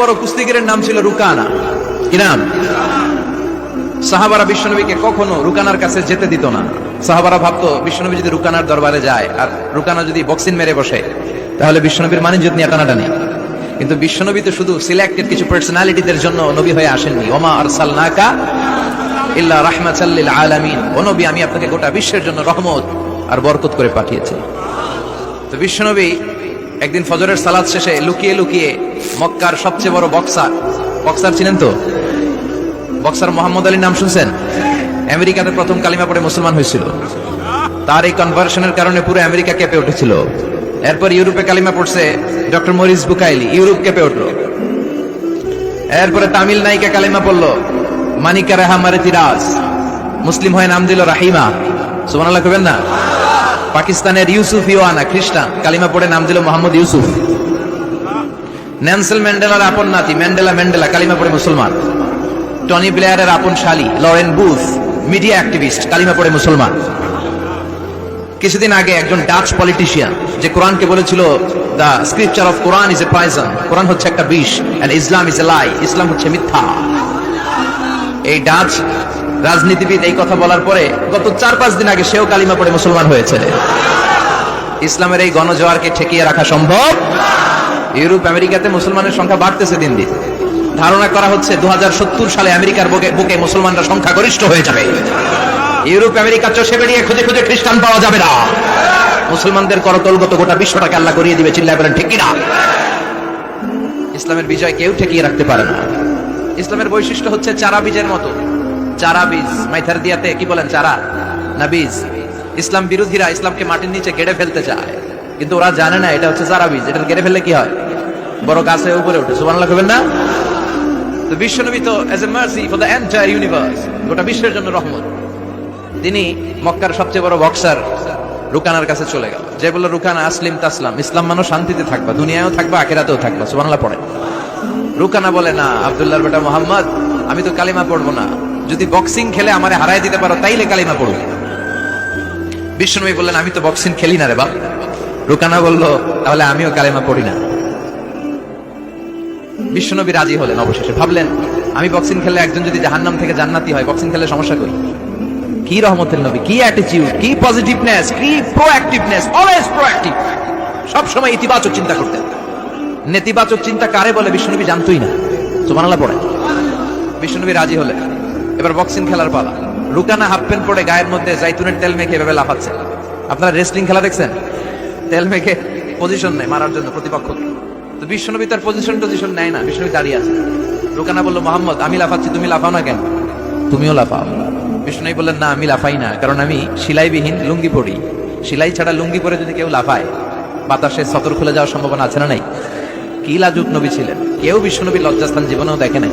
বড় কুস্তিগিরের নাম ছিল রুকানা। কি নাম? সাহাবারা বিশ্বনবীকে কখনো রুকানার কাছে যেতে দিত না। সাহাবারা ভাবতো, বিশ্বনবী যদি রুকানার দরবারে যায় আর রুকানা যদি বক্সিং মেরে বসে, তাহলে বিশ্বনবীর কিন্তু বিশ্বনবী তো শুধু সিলেক্টেড কিছু পার্সোনালিটিদের জন্য নবী হয়ে আসেননি। ওমা আরসালনাকা ইল্লা রাহমাতাল্লিল আলামিন। ও নবী, আমি আপনাকে গোটা বিশ্বের জন্য রহমত আর বরকত করে পাঠিয়েছি। তো বিশ্বনবী একদিন ফজরের সালাদ শেষে লুকিয়ে লুকিয়ে মক্কার সবচেয়ে বড় বক্সার। বক্সার ছিলেন তো? বক্সার মোহাম্মদ আলীর নাম শুনছেন? আমেরিকাতে প্রথম কালিমা পড়ে মুসলমান হয়েছিল। তার এই কনভার্সনের কারণে পুরো আমেরিকা কেঁপে উঠেছিল। এরপর ইউরোপে কালিমা পড়ছে ডক্টর মরিস বুকাইলি। ইউরোপ কেঁপে উঠল। এরপরে তামিল নায়িকা কালিমা পড়ল, মানিকা রেহা মারেতিরাজ মুসলিম হয়ে নাম দিল রাহিমা। সুবহানাল্লাহ কবেন না? পাকিস্তানের ইউসুফ ইওয়ানা, খ্রিস্টান। কালিমা পড়ে নাম দিল মোহাম্মদ ইউসুফ। ন্যান্সেল ম্যান্ডেলার আপন নাতি, ম্যান্ডেলা ম্যান্ডেলা, কালিমা পড়ে মুসলমান। টনি ব্লেয়ারের আপন শালি, লরেন বুথ মিডিয়া অ্যাক্টিভিস্ট, কালিমা পড়ে মুসলমান। কিছুদিন আগে একজন ডাচ পলিটিশিয়ান, যে কোরআনকে বলেছিল the scripture of Quran is a poison Quran হচ্ছে একটা বিষ এন্ড ইসলাম ইজ এ লাই ইসলাম হচ্ছে মিথ্যা। এই ডাচ রাজনীতিবিদ এই কথা বলার পরে গত চার পাঁচ দিন আগে সেও কালিমা পড়ে মুসলমান হয়েছে। ইসলামের এই গণজোয়ারকে ঠেকিয়ে রাখা সম্ভব? ইউরোপ, আমেরিকাতে মুসলমানের সংখ্যা বাড়তেছে দিন দিন। ধারণা করা হচ্ছে দু সালে আমেরিকার বুকে মুসলমানরা সংখ্যা গরিষ্ঠ হয়ে যাবে। ইউরোপ, আমেরিকা চষে বেরিয়ে খুঁজে খুঁজে খ্রিস্টান পাওয়া যাবে না। মুসলমানদের করতলগত গোটা বিশ্বটাকে আল্লাহ করিয়ে দিবে, চিল্লায় বলেন, ঠিক কিনা ইসলামের বিজয় কেউ ঠেকিয়ে রাখতে পারে না। ইসলামের বৈশিষ্ট্য হচ্ছে চারা বীজের মতো। চারা বীজ। মাইথার দিয়াতে, কি বলেন চারা? না বীজ। ইসলাম বিরোধীরা ইসলামকে মাটির নিচে গেড়ে ফেলতে চায়। কিন্তু ওরা জানে না, এটা হচ্ছে চারা বীজ। এটা গেড়ে ফেললে কি হয়? বড় গাছে উপরে ওঠে। সুবহানাল্লাহ কবেন না? বিশ্বনবী তো as a mercy for the entire universe গোটা বিশ্বের জন্য রহমত। তিনি মক্কার সবচেয়ে বড় বক্সার রুকানার কাছে চলে গেল। যে বলল, রুকানা, আসলিম তাসলাম, ইসলাম মানুষ শান্তিতে থাকবা, দুনিয়ায়ও থাকবা, আখেরাতেও থাকবা। সুবহানাল্লাহ পড়ে। রুকানা বলে, না, আব্দুল্লাহর বেটা মোহাম্মদ, আমি তো কালিমা পড়ব না। যদি বক্সিং খেলে আমারে হারাই দিতে পারো, তাইলে কালিমা পড়ব বিশ্বনবী বললেন, আমি তো বক্সিং খেলি না রে বাপ। রুকানা বলল, তাহলে আমিও কালিমা পড়ি না। বিশ্বনবী রাজি হলেন অবশেষে। ভাবলেন, আমি বক্সিং খেললে একজন যদি জাহান্নাম থেকে জান্নাতি হয় বক্সিং খেললে সমস্যা করি কি রহমতের নবী, কি অ্যাটিটিউড কি পজিটিভনেস কি প্রোঅ্যাক্টিভনেস অলওয়েজ প্রোঅ্যাক্টিভ সব সময় ইতিবাচক চিন্তা করতেন। নেতিবাচক চিন্তা কারে বলে, বিশ্বনবী জানতোই না। সুবহানাল্লাহ পড়ে বিশ্বনবী রাজি হলেন। এবার বক্সিং খেলার পালা। রুকানা হাফ প্যান্ট পরে গায়ের মধ্যে জাইতুনের তেল মেখে এভাবে লাফাচ্ছে। আপনারা রেসলিং খেলা দেখছেন? তেল মেখে পজিশন নেই, মারার জন্য প্রতিপক্ষকে তো বিশ্বনবী তার পজিশন টজিশন নেয় না, বিশ্বনবী দাঁড়িয়ে আছে। রুকানা বলল, মোহাম্মদ, আমি লাফাচ্ছি, তুমি লাফাও না কেন? তুমিও লাফাও। বিষ্ণু বললেন, না, আমি লাফাই না, কারণ আমি সিলাইবিহীন লুঙ্গি পরি। সিলাই ছাড়া লুঙ্গি পরে যদি কেউ লাফায়, বাতাসে সতর খুলে যাওয়ার সম্ভাবনা আছে না নাই? কি লাজুক নবী ছিলেন। কেউ বিশ্বনবী লজ্জাস্থান জীবনেও দেখে নাই।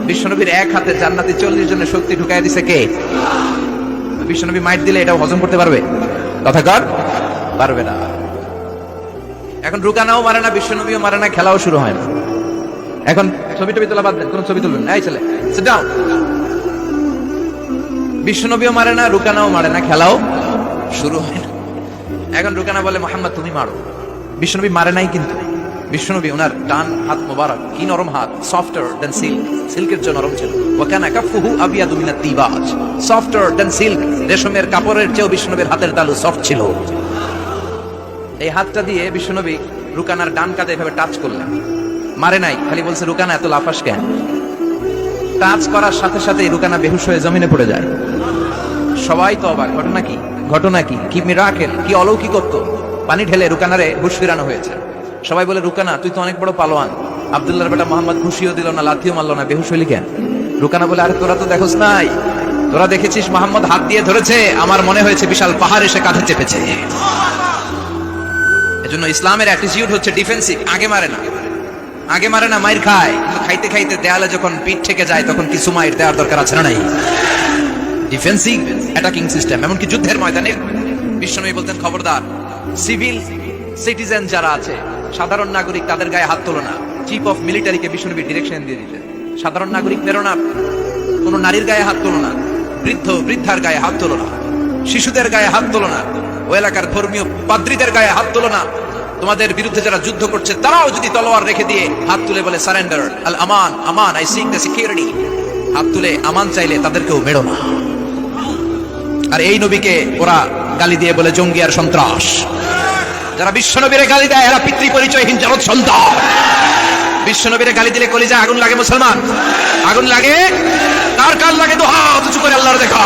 বিশ্বনবীর এক হাতে জান্নাতি চল্লিশ জনের শক্তি ঢুকাই দিছে কে? বিশ্বনবী মাইট দিলে এটাও হজম করতে পারবে। কথা কর? পারবে না। এখন রুকানাও মারে না, বিশ্বনবীও মারে না, খেলাও শুরু হয় না। এখন ছবি টবি তোলা বাদ দেন কোন ছবি তুলবেন এই ছেলে down বিশ্বনবীও মারে না, রুকানাও মারে না, খেলাও শুরু হয় না। এখন রুকানা বলে, মোহাম্মদ, তুমি মারো। বিশ্বনবী মারে নাই কিন্তু। বিশ্বনবী ওনার ডান হাত মোবারক, কি নরম হাত? সফটার দেন সিল্ক সিল্কের জন্য নরম ছিল। ওয়াকানা কাফুহু আবিয়াদু মিনাত তিবাজ। সফটার দেন সিল্ক রেশমের কাপড়ের চেয়েও বিশ্বনবীর হাতের তালু সফট ছিল। এই হাতটা দিয়ে বিশ্বনবী রুকানার ডান কাঁধে এভাবে টাচ করলেন। মারে নাই, খালি বলছে, রুকানা, এত লাফাস কেন? টাচ করার সাথে সাথে রুকানা বেহুশ হয়ে জমিনে পড়ে যায়। সবাই তো অবাক। ঘটনা কি? ঘটনা কি? কি মিরাকেল কি অলৌকিকত্ব পানি ঢেলে রুকানারে হুশ ফিরানো হয়েছে। সবাই বলে, রুকানা, তুই তো অনেক বড় পালোয়ান। আব্দুল্লাহর বেটা মোহাম্মদ খুশিও দিল, না, লাথিও মারলো না, বেহুশ হইলি কেন? রুকানা বলে, আরে, তোরা তো দেখোস নাই। তোরা দেখেছিস মোহাম্মদ হাত দিয়ে ধরেছে? আমার মনে হয়েছে বিশাল পাহাড় এসে কাঁধে চেপেছে। এজন্য ইসলামের অ্যাটিটিউড হচ্ছে ডিফেন্সিভ আগে মারে না। আগে মারে না, মাইর খায়। কিন্তু খাইতে খাইতে দেয়ালে যখন পিঠ থেকে যায়, তখন কিছু মাইর দেওয়ার দরকার আছে না নাই? ডিফেন্সিভ অ্যাটাকিং সিস্টেম এমনকি যুদ্ধের ময়দানে। বিশ্বনবী বলতেন, খবরদার সিভিল সিটিজেন যারা আছে সাধারণ নাগরিক তাদের গায়ে হাত তোলো না। চিফ অফ মিলিটারিকে বিশ্বনবী ডিরেকশন দিয়ে দিতেন সাধারণ নাগরিকদেরও না। কোন নারীর গায়ে হাত তোলো না। বৃদ্ধ বৃদ্ধার গায়ে হাত তোলো না। শিশুদের গায়ে হাত তোলো না। ও এলাকার ধর্মীয় পাদ্রীদের গায়ে হাত তোলো না। তোমাদের বিরুদ্ধে যারা যুদ্ধ করছে, তারাও যদি তলোয়ার রেখে দিয়ে হাত তুলে বলে সারেন্ডার আল আমান আমান আই সিক দ্য সিকিউরিটি হাত তুলে আমান চাইলে তাদেরকেও মেরো না। আর এই নবীকে ওরা গালি দিয়ে বলে, জঙ্গি আর সন্ত্রাস। যারা বিশ্বনবীরে গালি দেয়, এরা পিতৃ পরিচয়হীন জগৎ সন্তান। বিশ্বনবীরে গালি দিলে কলিজা আগুন লাগে মুসলমান? আগুন লাগে? তার কাল লাগে তো হাত উঁচু করে আল্লাহর দেখা।